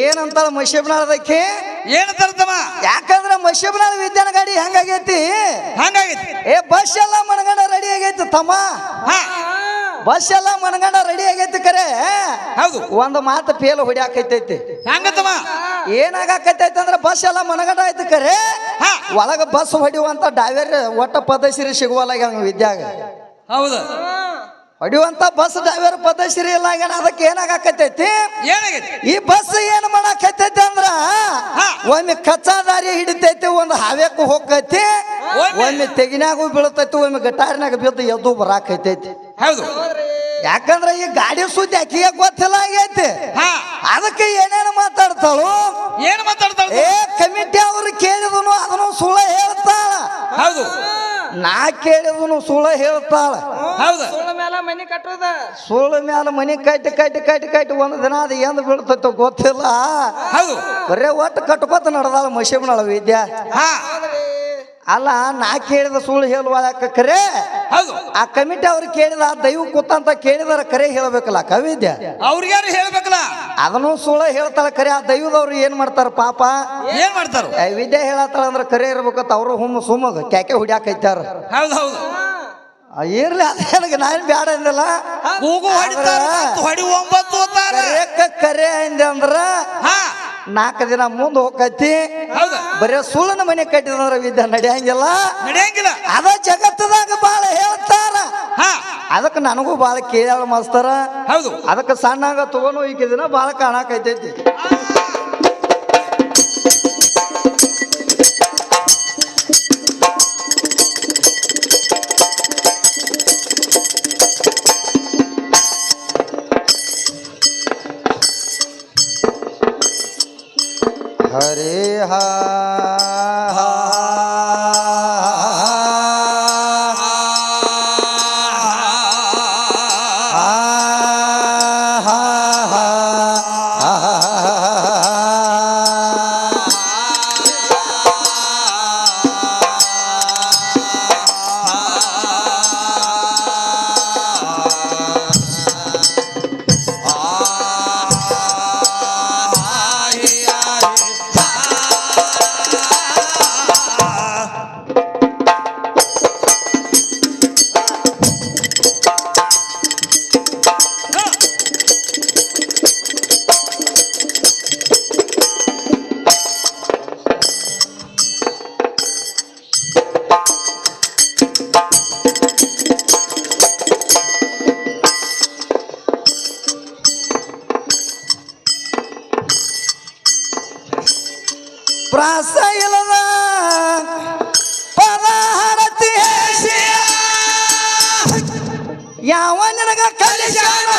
ಏನಂತಾಳ ಮಶಿಬ್ನಾಳದಕ್ಕೆ ಏನು ತರ್ತಮ್ಮ ಯಾಕಂದ್ರೆ ಮಶಿಬ್ನಾಳ ವಿದ್ಯಾನ ಗಾಡಿ ಹೆಂಗಾಗೈತಿ? ಹಂಗಾಗೈತಿ? ಏ ಬಸ್ ಎಲ್ಲ ಮನಗಂಡ ರೆಡಿ ಆಗೈತಿ ತಮ್ಮ. ಹಾ. ಬಸ್ ಎಲ್ಲ ಮನಗಂಡ ರೆಡಿ ಆಗೈತಿ ಕರೆ. ಹೌದು. ಒಂದು ಮಾತು ಪೇಲು ಹೊಡಿಯಾಕೈತೈತಿ ಹಂಗತಮ್ಮ ಏನಾಗಕೈತೈತಿ ಅಂದ್ರೆ ಬಸ್ ಎಲ್ಲ ಮನಗಂಡ ಐತಿ ಕರೆ. ಒಳಗ ಬಸ್ ಹೊಡಿಯುವಂತ ಡ್ರೈವರ್ ಒಟ್ಟ ಪದಶ್ರೀ ಸಿಗುವಲ್ಲ ವಿದ್ಯಾಗ. ಹೌದು. ಹೊಡಿಯುವಂತ ಬಸ್ ಡ್ರೈವರ್ ಪದಶ್ರೀ ಇಲ್ಲ ಆಗ್ಯಾನ ಅದಕ್ಕೆ ಏನಾಗಕೈತೈತಿ ಏನಾಗೈತಿ? ಈ ಬಸ್ ಏನ್ ಮಾಡಕೈತೈತಿ ಅಂದ್ರ. ಒಮ್ಮೆ ಕಚ್ಚಾ ದಾರಿ ಹಿಡಿತೈತಿ ಒಂದು ಹಾವ್ಯಕ್ಕೂ ಹೋಗೈತಿ ಒಮ್ಮೆ- ತೆಗಿನಾಗೂ ಬೀಳತೈತಿ ಬೀಳ್ತೈತಿ ಒಮ್ಮೆ ಗಟಾರಿನಾಗ ಬಿದ್ದು ಎದ್ದು ಬರಾಕೈತೈತಿ ಹೌದು. ಯಾಕಂದ್ರೆ ಈ ಗಾಡಿ ಸುದ್ದಿ ಆಕಿಗೆ ಗೊತ್ತಿಲ್ಲ ಆಗೈತಿ. ಹಾ. ಅದಕ್ಕೆ ಏನೇನು ಮಾತಾಡ್ತಾಳು? ಏನ್ ಮಾತಾಡ್ತಾಳ? ಏ ಕಮಿಟಿ ಅವ್ರು ಕೇಳಿದನು ಅದನ್ನು ಸುಳ್ಳ ಹೇಳ್ತಾಳ. ಹೌದು. ನಾ ಕೇಳಿದನು ಸುಳ್ಳ ಹೇಳ್ತಾಳ. ಹೌದು. ಸುಳ್ಳ ಮೇಲೆ ಮನಿ ಕಟ್ಟೋದ? ಸುಳ್ಳ ಮ್ಯಾಲ ಮನಿ ಕಟ್ಟಿ ಕಟ್ಟಿ ಕಟ್ಟಿ ಕಟ್ಟಿ ಒಂದು ದಿನ ಅದು ಎಂದ ಬೀಳ್ತೈತೋ ಗೊತ್ತಿಲ್ಲ. ಹೌದು. ಬರೇ ಒಟ್ಟು ಕಟ್ಕೋತ ನಡೆದಾಳ ಮಶಿಬ್ನಾಳ ವಿದ್ಯಾ. ಹಾ. ಅಲ್ಲ ನಾ ಕೇಳಿದ ಸುಳ್ಳು ಹೇಳುವ ಕರೆ? ಹೌದು. ಆ ಕಮಿಟಿ ಅವ್ರು ಕೇಳಿದ ಆ ದೈವ ಕೂತಂತ ಕೇಳಿದಾರ ಕರೆ ಹೇಳಬೇಕಲ್ಲ ಕವಿದ್ಯ? ಅವ್ರಿಗ್ಯಾರು ಹೇಳ್ಬೇಕಲ್ಲ. ಅದನ್ನು ಸುಳ್ಳ ಹೇಳ್ತಾಳ ಕರೆ ಆ ದೈವದವ್ರು ಏನ್ ಮಾಡ್ತಾರ ಪಾಪ? ಏನ್ ಮಾಡ್ತಾರ? ವಿದ್ಯೆ ಹೇಳತ್ತಾಳ ಅಂದ್ರ ಕರೆ ಇರ್ಬೇಕಂತ ಅವರು ಹುಮ್ಮ ಸುಮ್ಮಗ ಕ್ಯಾಕೆ ಹುಡ್ಯಾಕೈತಾರ? ಹೌದು ಹೌದು. ಇರ್ಲಿ ಅದೇನಗೆ ನಾನು ಬ್ಯಾಡ ಅಂದಿಲ್ಲ? ಕರೆ ಅಂದೆ ಅಂದ್ರ ಹಾ. ನಾಲ್ಕು ದಿನ ಮುಂದೆ ಹೋಗತಿ ಬರೇ ಸುಳ್ಳನ ಮನೆ ಕಟ್ಟಿದಂದ್ರ ವಿದ್ಯೆ ನಡೆಯಂಗಿಲ್ಲ. ನಡೆಯಂಗಿಲ್ಲ. ಅದ ಜಗತ್ತದಾಗ ಬಾಳ ಹೇಳ್ತಾರ. ಹಾ. ಅದಕ್ಕೆ ನನಗೂ ಬಾಳ ಕೇಳ ಮಾಸ್ತಾರ. ಹೌದು. ಅದಕ್ಕೆ ಸಣ್ಣಾಗ ತಗೊಂಡು ಈಗಿದಿನ ಬಾಳ ಕಾಣಕೈತೈತಿ は ಪ್ರಾಸ ಇಲ್ಲದ ಪರಹರತಿ ಯಾವ ನಿನಗ ಕಲಿಸ್ಯಾನ?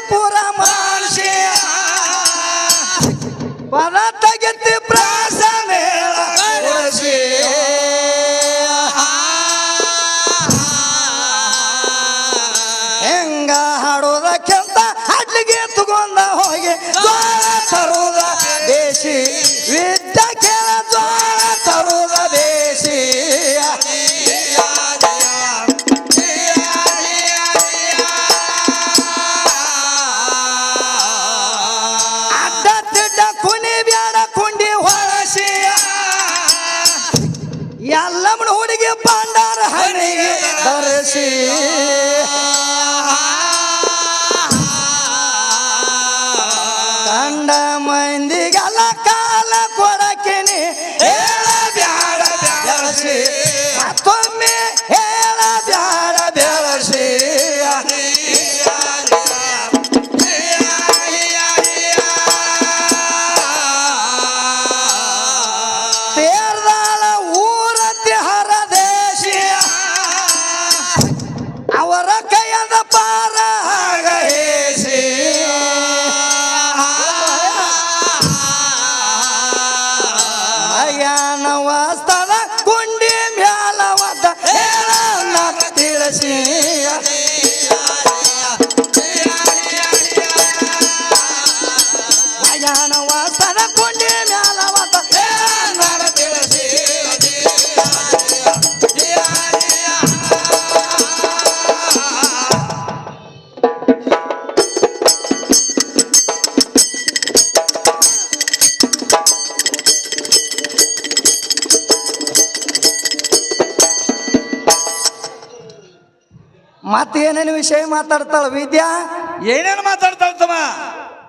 ಪೂರ ಮನುಷ್ಯ ಪದ पांडर हरे दर्शी। ಮತ್ತೇನೇನು ವಿಷಯ ಮಾತಾಡ್ತಾಳ ವಿದ್ಯಾ? ಏನೇನು ಮಾತಾಡ್ತಾಳ ತಮ್ಮ?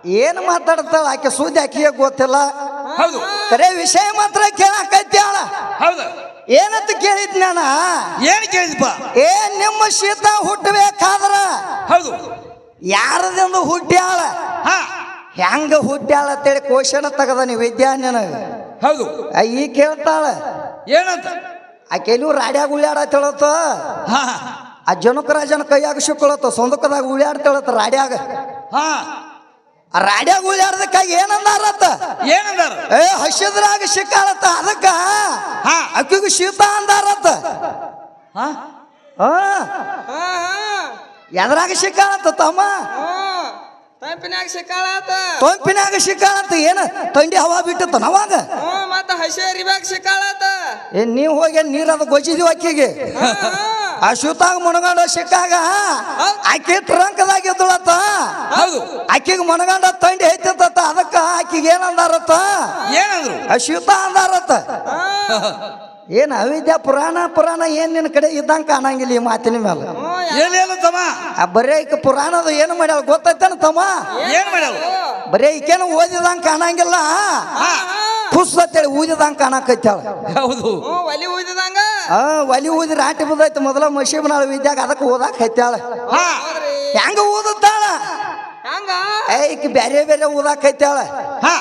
ಏನು ಮಾತಾಡ್ತಾಳ? ಆಕೆ ಸುದ್ದಿ ಆಕೆಗೆ ಗೊತ್ತಿಲ್ಲ. ಹೌದು. ಕರೆ ವಿಷಯ ಮಾತ್ರ ಕೇಳಾಕತ್ಯಾಳ. ಹೌದು. ಏನಂತ ಕೇಳಿದ್ ನಾನ? ಏನು ಕೇಳಿದ್ಪ? ಏ ನಿಮ್ಮ ಶೀತ ಹುಟ್ಟಬೇಕಾದ್ರ? ಹೌದು. ಯಾರದಿಂದ ಹುಟ್ಟ್ಯಾಳ? ಹಾ. ಹೆಂಗ ಹುಟ್ಟ್ಯಾಳ ಅಂತೇಳಿ ಕ್ವಶನ್ ತೆಗದ ನೀವು ವಿದ್ಯಾನ್ಯನ ಹೌದು. ಈ ಕೇಳ್ತಾಳ. ಏನಂತ? ಆಕೆ ಎಲ್ಲಿಯೂ ರಾಡ್ಯಾಗ ಉಳ್ಯಾಡ ಹಾ. ಆ ಜನಕರಾಜನ ಕೈಯಾಗ ಸಿಕ್ಕಳತ್ತ ಸೊಂದಕದಾಗ ಉಳಿಯಾಡ್ತೇಳತ್ತ ರಾಡ್ಯಾಗ. ಹಾ. ಆ ರಾಡ್ಯಾಗ ಉಳ್ಯಾಡ್ದಕ್ಕಾಗಿ ಏನಂದಾರತ್ತ ಏನಂದಾರ? ಏ ಹಸಿದ್ರಾಗ ಸಿಕ್ಕಾಳತ್ತ ಅದಕ್ಕ ಹಾ. ಅಕ್ಕಿಗೂ ಶೀತ ಅಂದಾರತ್ತ ಹಾ. ಹಾ. ಎದ್ರಾಗ ಸಿಕ್ಕಾಳತ್ತ ತಮ್ಮ? ತಂಪಿನಾಗ ಸಿಕ್ಕಾಳತ್ತ ತಂಪಿನಾಗ ಸಿಕ್ಕಾಳತ್ತ ಏನ? ತಂಡಿ ಹವಾ ಬಿಟ್ಟತ್ತ ನವಾಗ? ಮತ್ತ ಹಸಿ ಅರಿಬ್ಯಾಗ ಸಿಕ್ಕಾಳತ್ತ ಏ ನೀವು ಹೋಗಿ ನೀರದ ಗೊಜ್ಜಿದೀವಿ ಅಕ್ಕಿಗೆ. ಆ ಶೂತಾಗ ಮುಣಗಂಡ ಸಿಕ್ಕಾಗ ಆಕಿ ಟ್ರಂಕದಾಗ ಇದ್ದಳತ್ತ. ಹೌದು. ಆಕಿಗೆ ಮುಣಗಂಡ ತಂಡಿ ಐತಿತ್ತ ಅದಕ್ಕ ಆಕಿಗೆ ಏನಂದಾರತ್ತ ಏನಂದ್ರು? ಆ ಶೀತ ಅಂದಾರತ್ತ. ಏನ್ ಅವಿದ್ಯಾ ಪುರಾಣ ಪುರಾಣ ಏನ್ ನಿನ್ನ ಕಡೆ ಇದ್ದಂಗ ಕಾಣಂಗಿಲ್ಲ ಈ ಮಾತಿನ ಮೇಲೆ ಏನೇನು ತಮ್ಮ? ಆ ಬರೇ ಈಕ ಪುರಾಣದ ಏನು ಮಾಡ್ಯಾಳ ಗೊತ್ತೈತೇನ ತಮ್ಮ? ಏನ್ ಮಾಡ್ಯಾವ ಬರೇ ಈಕೇನು ಓದಿದಂಗ ಕಾಣಂಗಿಲ್ಲ ಹಾ. ಅಂತ ಅಂತೇಳಿ ಊದಿದಂಗ ಕಾಣಕೈತಾಳ ಹೌದು. ಒಲಿ ಊದಿದಂಗ ಆ ಒಲಿ ಊದಿ ರಾಟಿ ಬದೈತಿ ಮೊದಲ ಮಶೀಬನಾಳ ವಿದ್ಯಾಗ ಅದಕ್ಕೆ ಓದಾಕ ಹೈತಾಳ ಹೆಂಗ ಓದುತ್ತಾಳ? ಐಕ್ ಬ್ಯಾರೆ ಬೇರೆ ಓದಾಕ ಹೈತಾಳ ಹಾ.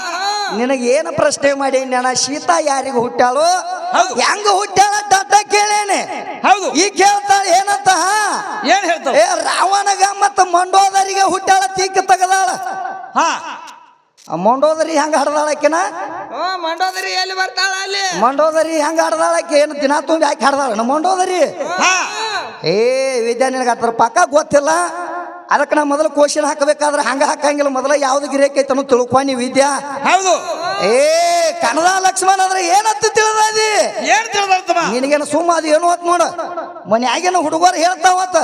ನಿನಗೆ ಏನು ಪ್ರಶ್ನೆ ಮಾಡಿ ನಾನು ಶೀತಾ ಯಾರಿಗೆ ಹುಟ್ಟಾಳು. ಹೆಂಗ ಹುಟ್ಟಾಳ ಅಂತ ಕೇಳೇನೆ. ಹೌದು. ಈ ಕೇಳ್ತಾಳ ಏನಂತ? ಏನ್ ಹೇಳ್ತಾವ ಏ ರಾವಣಗ ಮತ್ತ ಮಂಡೋದರಿಗೆ ಹುಟ್ಟಾಳ ತೀಕ ತಗದಾಳ. ಹಾ. ಮಂಡೋದರಿ ಹೆಂಗ ಹಡ್ದಾಳಕಿನ ಮಂಡೋದರಿ ಮಂಡೋದ್ರಿ ಎಲ್ಲಿ ಬರ್ತಾಳ ಅಲ್ಲಿ? ಮಂಡೋದರಿ ಹೆಂಗ ಹಡ್ದಾಳಕ್ಕೆ? ಏನು ದಿನ ತುಂಬಿ ಹಾಕಿ ಹಡ್ದಾಳ ಮಂಡೋದರಿ? ಹಾ. ಏ ವಿದ್ಯಾ ನಿನಗೆ ಅದ್ರ ಪಕ್ಕ ಗೊತ್ತಿಲ್ಲ. ಅದಕ್ಕೆ ನಾ ಮೊದಲು ಕ್ವಶನ್ ಹಾಕಬೇಕಾದ್ರೆ ಹಂಗ ಹಾಕಂಗಿಲ್ಲ. ಮೊದಲ ಯಾವ್ದು ಗಿರೇಕ್ ತಿಳ್ಕೋ ತಿಳ್ಕೊನಿ ವಿದ್ಯಾ. ಹೌದು. ಏ ಕನ್ನಡ ಲಕ್ಷ್ಮಣ ಅಂದ್ರೆ ಏನಂತ ತಿಳಿದಿ ಏನ್ ತಿಳಿದಾರ ತಮ್ಮ ನಿನಗೇನು ಸುಮ್ಮ ಅದು ಏನು ಹೊತ್ತು ನೋಡು. ಮನ್ಯಾಗೇನು ಹುಡುಗರು ಹೇಳ್ತಾವತ್ತ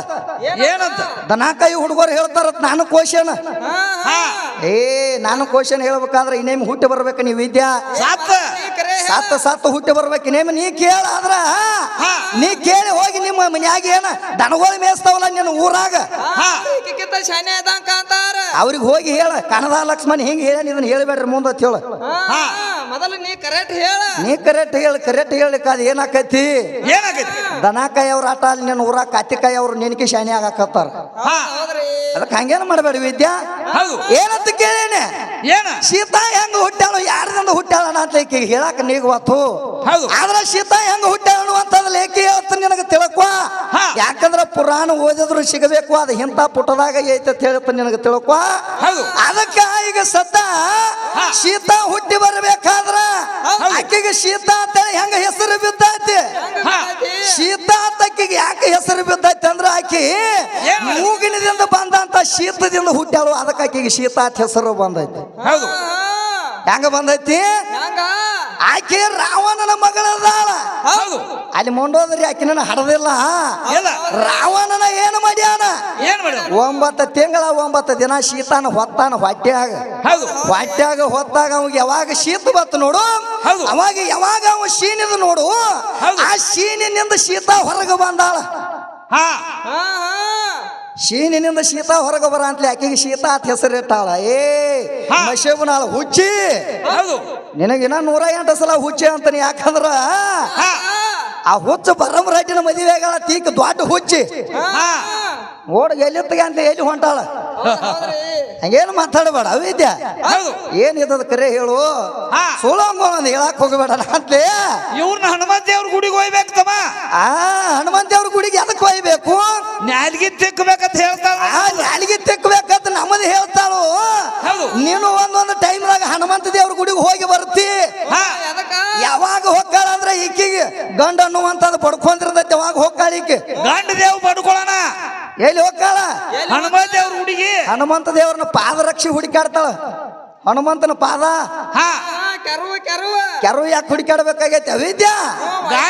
ಏನಂತ? ದನ ಕೈ ಹುಡುಗರು ಹೇಳ್ತಾರತ್ ನಾನು ಕೋಶನ. ಏ ನಾನು ಕೋಶನ್ ಹೇಳ್ಬೇಕಾದ್ರೆ ಇನ್ನೇಮ್ ಹುಟ್ಟಿ ಬರ್ಬೇಕು ನೀವು ವಿದ್ಯಾ? ಸಾತ್ತ ಸತ್ತ ಹುಟ್ಟಿ ಬರ್ಬೇಕು. ನೇಮ ನೀ ಕೇಳ ಆದ್ರ ಹಾ. ನೀ ಕೇಳಿ ಹೋಗಿ ನಿಮ್ಮ ಮನ್ಯಾಗ ಏನ ದನಗೋಳಿ ಮೇಯಿಸ್ತಾವಲ್ಲ ನಿನ್ನ ಊರಾಗ? ಅವ್ರಿಗೆ ಹೋಗಿ ಹೇಳ ಕನ್ನಡ ಲಕ್ಷ್ಮಣ್ ಹಿಂಗೆ ಹೇಳ ಇದನ್ನ ಹೇಳ್ಬೇಡ್ರಿ ಮುಂದೆ ಅಂತ ಹೇಳ. ಹಾ, ಮೊದಲು ನೀ ಕರೆಕ್ಟ್ ಹೇಳ. ನೀ ಕರೆಕ್ಟ್ ಹೇಳಿ ಕರೆಕ್ಟ್ ಹೇಳಿಕ ಅದು ಏನಾಕೈತಿ? ಏನಾಗೈತಿ? ದನ ಕಾಯವ್ರ ಆಟ ಅಲ್ಲಿ ನಿನ್ನ ಊರ ಕಾತಿಕಾಯಿ ಅವ್ರ ನಿನಗೆ ಶಾಣಿ ಆಗಾಕತ್ತಾರ. ಹಾ. ಹೌದ್ರಿ. ಅದಕ್ಕೆ ಹಂಗೇನು ಮಾಡಬೇಡ ವಿದ್ಯಾ? ಹೌದು. ಏನಂತ ಕೇಳೇನೆ? ಏನ? ಸೀತಾ ಹೆಂಗ ಹುಟ್ಟಾಳು ಯಾರದಿಂದ ಹುಟ್ಟಾಳ ಅಂತ ಈಕೆ ಹೇಳಾಕ ನೀಗವತ್ತು ಹೌದು. ಆದ್ರೆ ಸೀತಾ ಹೆಂಗ ಹುಟ್ಟಾಳು ಅಂತ ಲೇಖಿ ಹೇಳ್ತ ನಿನಗೆ ತಿಳ್ಕೊ. ಹಾ. ಯಾಕಂದ್ರ ಪುರಾಣ ಓದಿದ್ರು ಸಿಗಬೇಕು ಅದು ಇಂಥ ಪುಟದಾಗ ಐತೆ ಅಂತ ಹೇಳುತ್ತ ನಿನಗೆ ತಿಳ್ಕೊ. ಹೌದು. ಅದಕ್ಕೆ ಈಗ ಸದ್ದ ಹಾ. ಸೀತಾ ಹುಟ್ಟಿ ಬರ್ಬೇಕಾದ್ರ ಹೌದು. ಆಕೆಗೆ ಸೀತಾ ಅಂತ ಹೆಂಗ ಹೆಸರು ಬಿದ್ದೈತಿ? ಹಾ. ಅಂತ ಯಾಕೆ ಹೆಸರು ಬಿದ್ದೈತಿ ಅಂದ್ರೆ ಆಕಿ ಮೂಗಿನಿಂದ ಮೂಗಿನದಿಂದ ಬಂದಂತ ಶೀತದಿಂದ ಹುಟ್ಟ್ಯಾಳು ಅದಕ್ಕೆ ಆಕಿಗೆ ಶೀತಾ ಅಂತ ಹೆಸರು ಬಂದೈತಿ. ಹೆಂಗ ಬಂದೈತಿ? ಆಕೆ ರಾವಣನ ಮಗಳದಾಳ. ಹೌದು. ಅಲ್ಲಿ ಆಕೆ ನನ್ನ ಹಡದಿಲ್ಲ. ಇಲ್ಲ ರಾವಣನ ಏನು ಮಾಡ್ಯಾನ? ಏನ್ ಒಂಬತ್ತು ತಿಂಗಳ ಒಂಬತ್ತು ದಿನ ಶೀತಾನ ಹೊತ್ತಾನ ಹೊಟ್ಟ್ಯಾಗ ಹೌದು. ಹೊಟ್ಯಾಗ ಹೊತ್ತಾಗ ಅವಾಗ ಯಾವಾಗ ಶೀತ ಬತ್ತು ನೋಡು. ಹೌದು. ಅವಾಗ ಯಾವಾಗ ಅವ ಶೀನಿದ ನೋಡು. ಹೌದು. ಆ ಶೀನಿನಿಂದ ಶೀತ ಹೊರಗೆ ಬಂದಾಳ. ಹಾ. ಶೀನಿನಿಂದ ಶೀತ ಹೊರಗೆ ಬರ ಅಂತಲೇ ಆಕೆಗೆ ಶೀತಾ ಅಂತ ಹೆಸರಿಟ್ಟಾಳ ಏ. ಮಶೇಬನಾಳ ಹುಚ್ಚಿ. ಹೌದು. ನಿನಗಿನ ನೂರ ಎಂಟು ಸಲ ಹುಚ್ಚಿ ಅಂತಾನೆ ಯಾಕಂದ್ರ? ಆ ಹುಚ್ಚ ಬರಮರಾಟಿನ ಮದುವೆಗಳ ತೀಕ್ ದೊಡ್ಡ ಹುಚ್ಚಿ. ಓಡ್ ಎಲ್ಲಿತ್ತಗೆ ಅಂತ ಎಲ್ಲಿ ಹೊಂಟಾಳ? ಹಂಗೇನು ಮಾತಾಡಬೇಡ ಅವಿದ್ಯ? ಹೌದು. ಏನಿದ್ದದ ಕರೆ ಹೇಳು. ಸುಳಂಗೋಣ ಹೇಳಕ್ ಹೋಗಬೇಡ ಅಂತಲೇ ಇವ್ರನ್ನ ಹನುಮಂತ ದೇವ್ರ ಗುಡಿಗೆ ಹೋಯ್ಬೇಕು ತಮ್ಮ. ಆ ಹನುಮಂತ ದೇವ್ರ ಗುಡಿಗೆ ಅದಕ್ಕೆ ಒಯ್ಬೇಕು? ನ್ಯಾಲ್ಗಿ ತಿಕ್ಕಬೇಕಂತ ಹೇಳ್ತಾರ ಆ ನಾಲಿಗೆ ತೆಕ್ಕಬೇಕಂತ ನಮ್ಮದು ಹೇಳ್ತಾಳು. ನೀನು ಒಂದೊಂದು ಟೈಮ್ದಾಗ ಹನುಮಂತ ದೇವ್ರ ಗುಡಿಗೆ ಹೋಗಿ ಬರ್ತಿ ಯಾವಾಗ ಹೋಗ್ತಾಳ ಅಂದ್ರೆ ಈಕಿಗೆ ಗಂಡ ಅನ್ನುವಂತ ಪಡ್ಕೊಂಡಿರ್ತೈತೆ ಯಾವಾಗ ಹೋಗ್ತಾಳ ಈಕೆ? ಗಂಡ ದೇವ್ ಪಡ್ಕೊಳ್ಳೋಣ. ಎಲ್ಲಿ ಹೋಗ್ತಾಳ? ಹನುಮಂತ ದೇವ್ರ ಹುಡುಗಿ. ಹನುಮಂತ ದೇವ್ರನ್ನ ಪಾದರಕ್ಷಿ ಹುಡುಕಾಡ್ತಾಳ ಹನುಮಂತನ ಪಾದ? ಕೆರುವ ಕೆರುವ. ಕೆರು ಯಾಕೆ ಹುಡುಕಾಡ್ಬೇಕಾಗೈತೆ ಅವಿದ್ಯಾ?